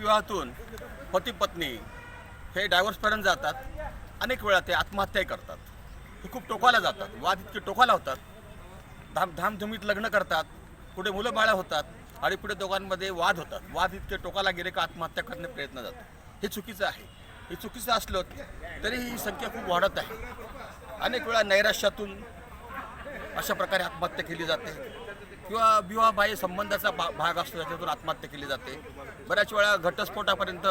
विवाहातून पती पत्नी हे डायव्हर्सपर्यंत जातात. अनेक वेळा ते आत्महत्याही करतात. हे खूप टोकाला जातात. वाद इतके टोकाला होतात. धाम धामधुमीत लग्न करतात. पुढे मुलं बाळं होतात आणि पुढे दोघांमध्ये वाद होतात. वाद इतके टोकाला गेले का आत्महत्या करण्याचा प्रयत्न जातो हे चुकीचं आहे. हे चुकीचं असलं तरी ही संख्या खूप वाढत आहे. अनेक वेळा नैराश्यातून अशा प्रकारे आत्महत्या केली जाते. किंवा विवाहबाह्य संबंधाचा भा भाग असतो त्याच्यातून आत्महत्या केली जाते. बऱ्याच वेळा घटस्फोटापर्यंत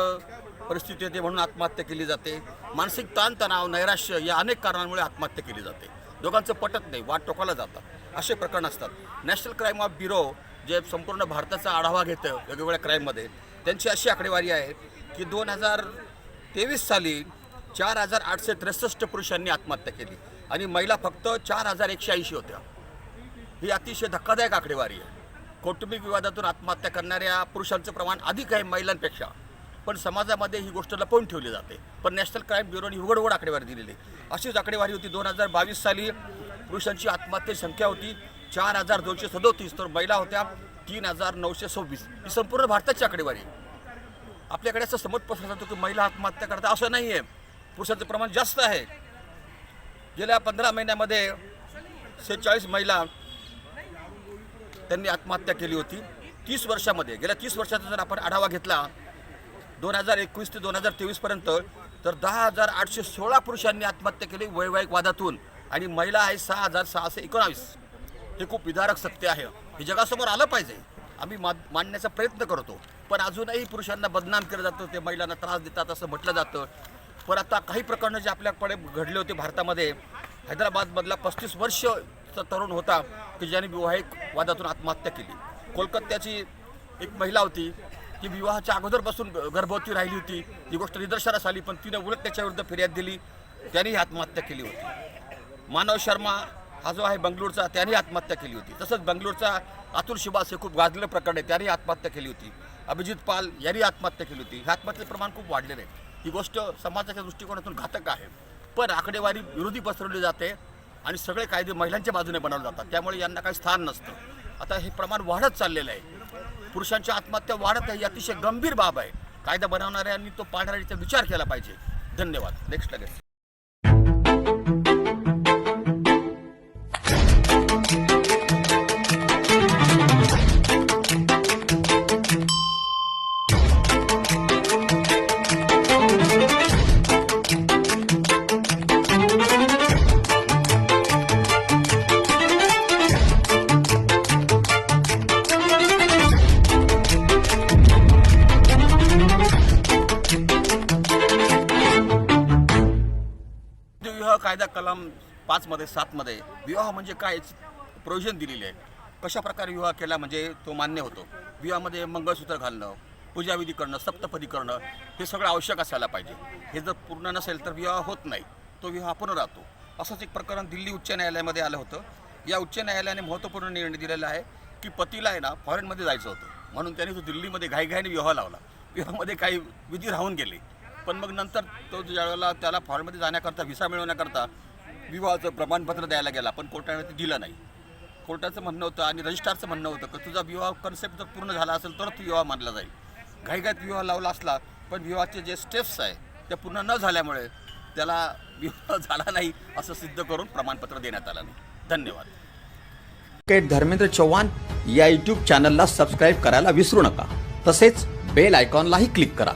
परिस्थिती येते म्हणून आत्महत्या केली जाते. मानसिक ताणतणाव नैराश्य या अनेक कारणांमुळे आत्महत्या केली जाते. दोघांचं पटत नाही वाट टोकाला जातात. असे प्रकरण असतात. नॅशनल क्राईम ऑफ ब्युरो जे संपूर्ण भारताचा आढावा घेतं वेगवेगळ्या क्राईममध्ये त्यांची अशी आकडेवारी आहे की दोन हजार तेवीस साली चार हजार आठशे त्रेसष्ट पुरुषांनी आत्महत्या केली. आणि महिला फक्त चार हजार एकशे ऐंशी होत्या. ही अतिशय धक्कादायक आकडेवारी आहे. कौटुंबिक विवादातून आत्महत्या करणाऱ्या पुरुषांचं प्रमाण अधिक आहे महिलांपेक्षा. पण समाजामध्ये ही गोष्ट लपवून ठेवली जाते. पण नॅशनल क्राईम ब्युरोने उघड उघड आकडेवारी दिलेली आहे. अशीच आकडेवारी होती दोन हजार बावीस साली. पुरुषांची आत्महत्येची संख्या होती चार हजार दोनशे सदोतीस तर महिला होत्या तीन हजार नऊशे सव्वीस. ही संपूर्ण भारताची आकडेवारी आहे. आपल्याकडे असं समज पसरला जातो की महिला आत्महत्या करतात असं नाही आहे. पुरुषांचं प्रमाण जास्त आहे. गेल्या पंधरा महिन्यामध्ये सेहेचाळीस महिला त्यांनी आत्महत्या केली होती. तीस वर्षामध्ये गेल्या तीस वर्षाचा जर आपण आढावा घेतला दोन हजार एकवीस ते दोन हजार तेवीसपर्यंत तर दहा हजार आठशे सोळा पुरुषांनी आत्महत्या केली वैवाहिक वादातून. आणि महिला आहे सहा हजार सहाशे एकोणावीस. हे खूप विदारक सत्य आहे. हे जगासमोर आलं पाहिजे. आम्ही मा मांडण्याचा प्रयत्न करतो. पण अजूनही पुरुषांना बदनाम केलं जातं ते महिलांना त्रास देतात असं म्हटलं जातं. पण आता काही प्रकरणं जे आपल्याकडे घडले होते भारतामध्ये हैदराबादमधला पस्तीस वर्ष वर्षचा तरुण होता की ज्याने विवाहिक वादातून आत्महत्या केली. कोलकात्याची एक महिला होती ती विवाहाच्या अगोदरपासून गर्भवती राहिली होती. ही गोष्ट निदर्शनास आली पण तिने उलट त्याच्याविरुद्ध फिर्याद दिली. त्यानेही आत्महत्या केली होती. मानव शर्मा हा जो आहे बंगलोरचा त्याने आत्महत्या केली होती. तसंच बंगलोरचा अतुल शिवास हे खूप गाजलेलं प्रकरण आहे त्याने आत्महत्या केली होती. अभिजित पाल यांनी आत्महत्या केली होती. हे आत्महत्येचं प्रमाण खूप वाढलेलं आहे. ही गोष्ट समाजाच्या दृष्टिकोनातून घातक आहे. पण आकडेवारी विरोधी पसरवली जाते. आणि सगळे कायदे महिलांच्या बाजूने बनवले जातात. त्यामुळे यांना काही स्थान नसतं. आता हे प्रमाण वाढत चाललेलं आहे. पुरुषांच्या आत्महत्या वाढत आहे ही अतिशय गंभीर बाब आहे. कायदा बनवणाऱ्यांनी तो पाडणाऱ्याचा विचार केला पाहिजे. धन्यवाद. नेक्स्ट लगेच. कायदा कलम पाचमध्ये सातमध्ये विवाह म्हणजे काय प्रोविजन दिलेली आहे. कशा प्रकारे विवाह केला म्हणजे तो मान्य होतो. विवाहामध्ये मंगळसूत्र घालणं पूजाविधी करणं सप्तपदी करणं हे सगळं आवश्यक असायला पाहिजे. हे जर पूर्ण नसेल तर विवाह होत नाही. तो विवाह आपण राहतो. असंच एक प्रकरण दिल्ली उच्च न्यायालयामध्ये आलं होतं. या उच्च न्यायालयाने महत्त्वपूर्ण निर्णय दिलेला आहे की पतीला आहे ना फॉरेनमध्ये जायचं होतं. म्हणून त्याने तो दिल्लीमध्ये घाईघाईने विवाह लावला. विवाहामध्ये काही विधी राहून गेले. पण मग नंतर तो ज्यावेळेला त्याला फॉरेनमध्ये जाण्याकरता व्हिसा मिळवण्याकरता विवाहाचं प्रमाणपत्र द्यायला गेला पण कोर्टाने ते दिलं नाही. कोर्टाचं म्हणणं होतं आणि रजिस्ट्रारचं म्हणणं होतं की तुझा विवाह कन्सेप्ट जर पूर्ण झाला असेल तर तो विवाह मानला जाईल. घाईघाईत विवाह लावला असला पण विवाहाचे जे स्टेप्स आहे ते पूर्ण न झाल्यामुळे त्याला विवाह झाला नाही असं सिद्ध करून प्रमाणपत्र देण्यात आलं नाही. धन्यवाद. धर्मेंद्र चव्हाण या यूट्यूब चॅनलला सबस्क्राईब करायला विसरू नका. तसेच बेल आयकॉनलाही क्लिक करा.